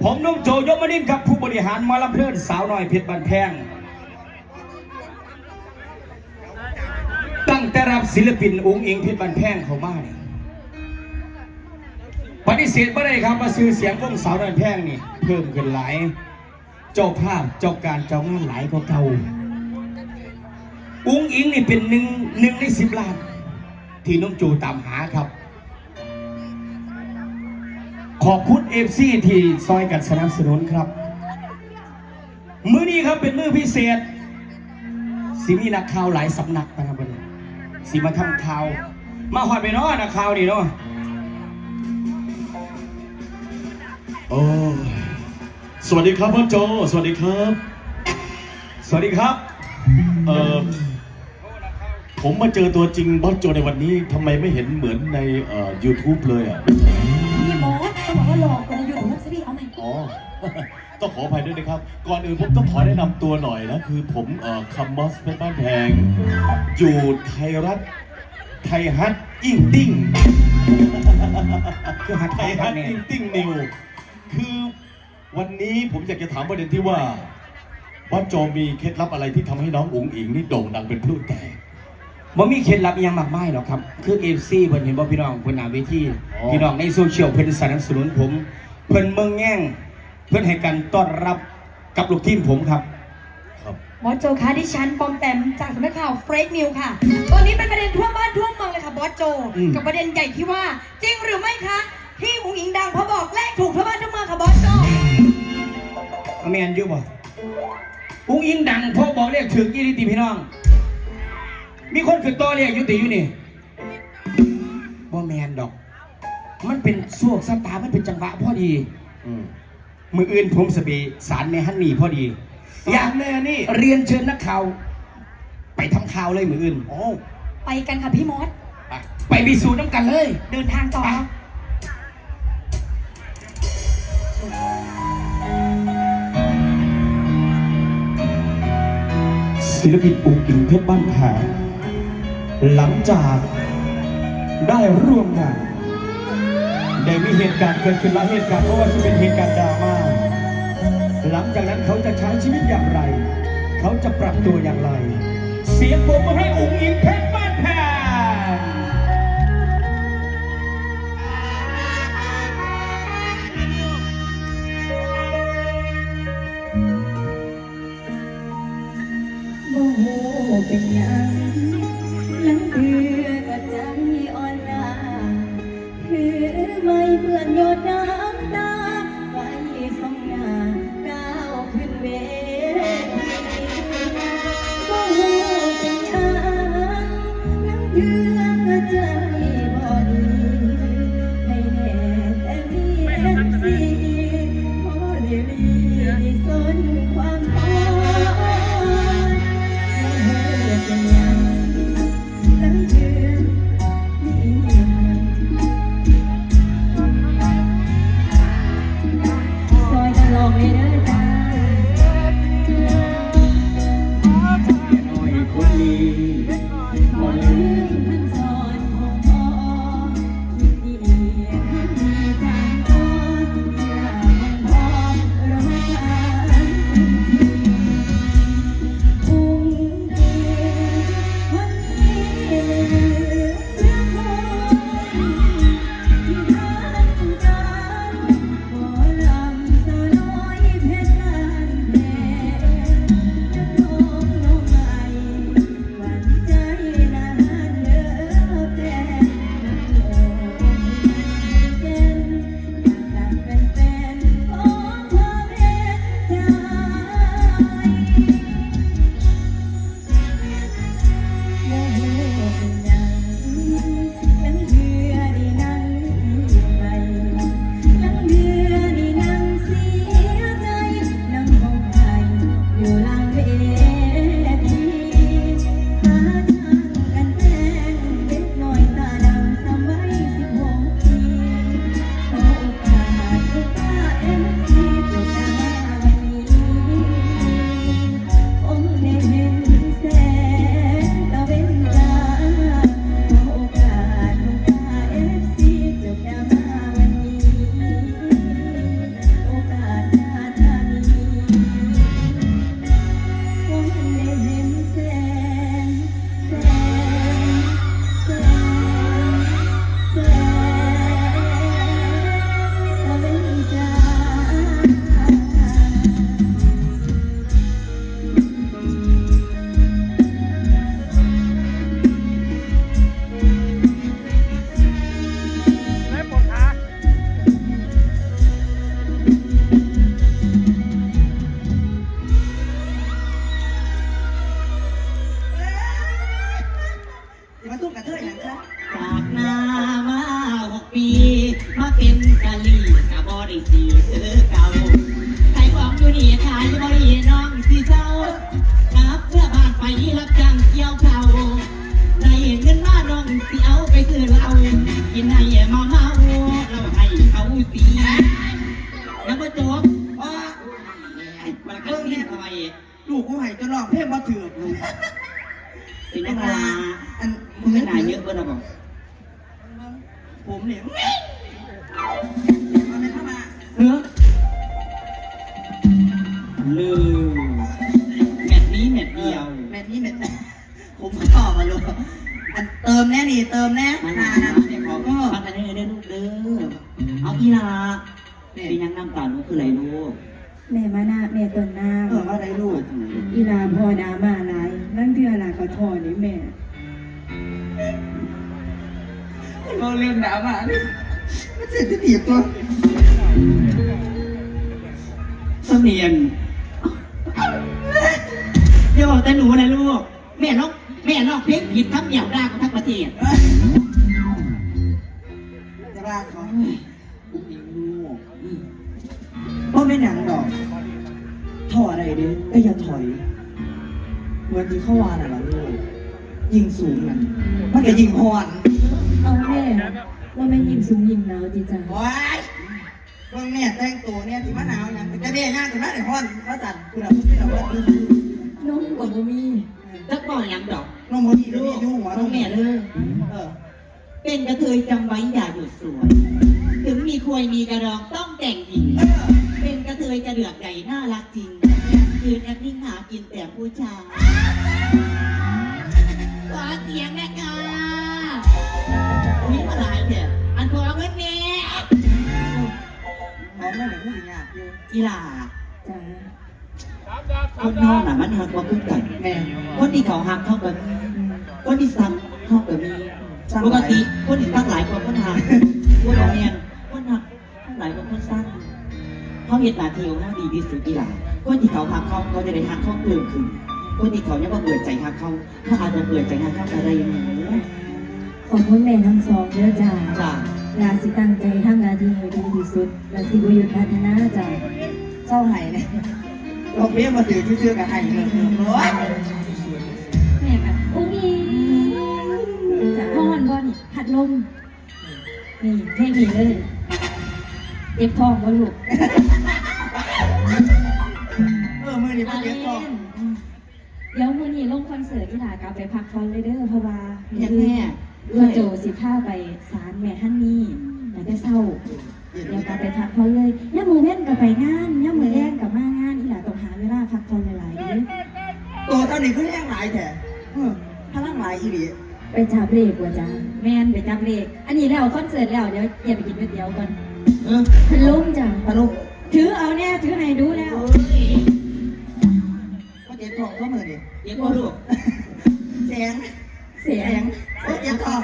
ผมนุ่มโจยมนินครับผู้บริหารมาลำเพลินสาวน้อยเพชรบันแพง ตั้งแต่รับศิลปินอุ้งอิงเพชรบันแพงเขามาเนี่ยปฏิเสธไม่ได้ครับว่าซื้อเสียงวงสาวน้อยแพงนี่ เพิ่มขึ้นหลายเจ้าภาพเจ้าการเจ้างานหลายกว่าเก่าอุ้งอิงนี่เป็นหนึ่งหนึ่งในสิบล้าน ที่น้องจูตามหาครับ ขอบคุณเอฟซีที่ซอยกันสนับสนุนครับ มือนี้ครับเป็นมือพิเศษ สิมีนักข่าวหลายสำนักนะครับวันนี้สิมาทำข่าว มาหอดไปเนาะนักข่าวนี่เนาะโอ้สวัสดีครับพ่อโจ สวัสดีครับ สวัสดีครับเอ่อผมมาเจอตัวจริงบอสโจในวันนี้ทำไมไม่เห็นเหมือนในเอ่อ YouTube เลยอะ ว่าหลอกกว่าในยูทูบสิพี่เอาไหมอ๋อ ต้องขออภัยด้วยนะครับ ก่อนอื่นผมต้องขอแนะนำตัวหน่อยนะ คือผมเอ่อคัมมอสเป็นบ้านแพง อยู่ไทยรัฐ ไทยฮัทอิงติ้ง คือหัดไทไทยยฮัฮัททเนี่ยอิงติ้งนิว คือวันนี้ผมอยากจะถามประเด็นที่ว่าบอสโจมีเคล็ดลับอะไรที่ทำให้น้องอุ๋งอิงนี่โด่งดังเป็นพลุแตก มันมีเคล็ดลับอิหยังมากมายหรอกครับ คือเอฟซีเพิ่นเห็นบ่พี่น้องเพิ่นหน้าเวทีอ๋อ พี่น้องในโซเชียลเพิ่นสนับสนุนผม เพิ่นเมืองแง่ง เพิ่นให้การต้อนรับกับลูกทีมผมครับ ครับ บอสโจคะดิฉันปอมแปมจากสำนักข่าวเฟรกนิวค่ะ ตอนนี้เป็นประเด็นทั่วบ้านทั่วเมืองเลยค่ะบอสโจ อืม กับประเด็นใหญ่ที่ว่า จริงหรือไม่คะที่อุ๋งอิงดังเพราะบอกเลขถูกทั่วบ้านทั่วเมืองค่ะบอสโจอแมนอยู่บ่อุ้งอิงดังพอบอกเรียกถึงยี่ลิติพี่น้อง มีคนคือตัวเรียกอยุติอยู่นี่บ่แมนดอก มันเป็นช่วงสตาร์มันเป็นจังหวะพอดีอืมมืออื่นผมสบีสารแม่ฮันนี่พอดี อยากแม่นี่เรียนเชิญนักข่าว ไปทำข่าวเลยมืออื่นโอ้ไปกันค่ะพี่มอสไปไปพิสูจน์น้ำกันเลย เดินทางต่อศิลปินอุ๋งอิงเพชรบ้านแพง หลังจากได้ร่วมงานได้มีเหตุการณ์เกิดขึ้นหลายเหตุการณ์เพราะว่าจะเป็นเหตุการณ์ดราม่าหลังจากนั้นเขาจะใช้ชีวิตอย่างไร เขาจะปรับตัวอย่างไร เสียงผมมาให้อุ๋งอิงเพชร ลูกกูให้จะลองเพลงมาถือกลูกเป็นนักลาอันมึงไม่นายเยอะเบิ้ลหรอบอกผมเนี่ยมาเป็นเข้ามาเฮ้อลืมแมตช์นี้แมตช์เดียวแม่นี่แม่ผมตอบมาลูกอันเติมแน่นี่เติมแน่มาหาหานะเด็เด็กกขขออก็ก็ฟังกันได้เลยลูกเด้อเอาอีลาเป็นยังน้ำตาลูกคืออะไรลูก แม่มานาแม่ต้นน้เออว่าอะไรลูกำอีลาพ่อดามาหลายนั่งเดือลาก็ทอนี่แม่ เราเรียนหนามานี่มันเสร็จจะถีบตัวเสมียนเดี๋ยวบอกแต่หนูนะลูก แม่ลอกแม่ลอกเพลงผิดทั้งเหนียวด้ากับทั้งประเทศ อะไรเด้ก็อย่าถอย เหมือนที่เขาว่าน่ะล่ะลูกยิงสูงนั่นมันก็ยิงหอนเอาแม่ว่าแม่ยิงสูงยิงหนาวจีจ้าว้ายเบิ่งเนี่ยแต่งตัวเนี่ยสิมะนาวเนี่ยจะเบี้ยย่างสิมะเดี๋ยวฮ้อนว่าจัดคุณเอาคุณเอาว่าคือน้องกับบ่มีแล้วก็ยังดอกน้องบ่มีลูกยุ่งหัวน้องแม่เลยเออเป็นกระเทยจำไว้อย่าหยุดสวย ถึงมีควยมีกระดองต้องแต่งหญิง เป็นกระเทยกระเดือกใหญ่น่ารักจริง ผู้ชายขอเสียงแม่กามีมาหลายเถอะอันขอเงินแม่เอาแม่เดี๋ยวผู้สิยากอยู่กีฬาจ้าคนนอกน่ะมันหักกว่าขึ้นกันแม่คนที่เขาหักเท่ากันคนที่สั่งเท่ากันมีสั่งปหลายกติคนที่สั่งหลายกว่าคนหักคนเอาเนียนคนหักหลายกว่าคนสั่งเขาเหตุหน้าที่ของเขาดีที่สุดกีฬา คนที่เขาหักเขาเขาจะได้หักเขาเพิ่มขึ้นคนที่เขาเนี่ยว่าเปิดใจหักเขาถ้าอาจจะเปิดใจหักเขาอะไรอย่างนี้ขอบคุณแม่ทั้งสองเด้อจ้าจ้าลาสิตั้งใจทำหน้าที่ให้ดีที่สุดลาสิบหยุดพัฒนาจ้าเศร้าไห้เนี่ยลองเบี้ยมาถือชื่อๆกับไห้เลยโอ้ยแม่แบบอุ้งอิงจ้าพอนบอลผัดลมนี่เพลงนี้เลยเจ็บท้องวะลูก เดี๋ยวมื้อนี้ลงคอนเสิร์ตอีหลากลับไปพักผ่อนเลยเด้อเพราะว่าเนี่ยแม่เพื่อโจสิพาไปศาลแม่ฮันนี่แล้วก็เศร้าเดี๋ยวกลับไปพักผ่อนเลยย่ามือเล่นกับไปงานย่ามือแล่นกับมางานอีหลาต้องหาเวลาพักผ่อนหลายๆเด้อตัวเท่านี้คือแรงหลายแท้เออพลังหลายอีหลีไปจับเลขว่าจ้าแมนไปจับเลขอันนี้แล้วคอนเสิร์ตแล้วเดี๋ยวอย่าไปกินก๋วยเตี๋ยวก่อนเออพันลมจ้าพะลุกถือเอาเนี่ยถือให้ดูแล้วก็เจ็บทองก็มือดิเจ็บบ่ลูกแสง เสียง โอ้ยเจ็ทอง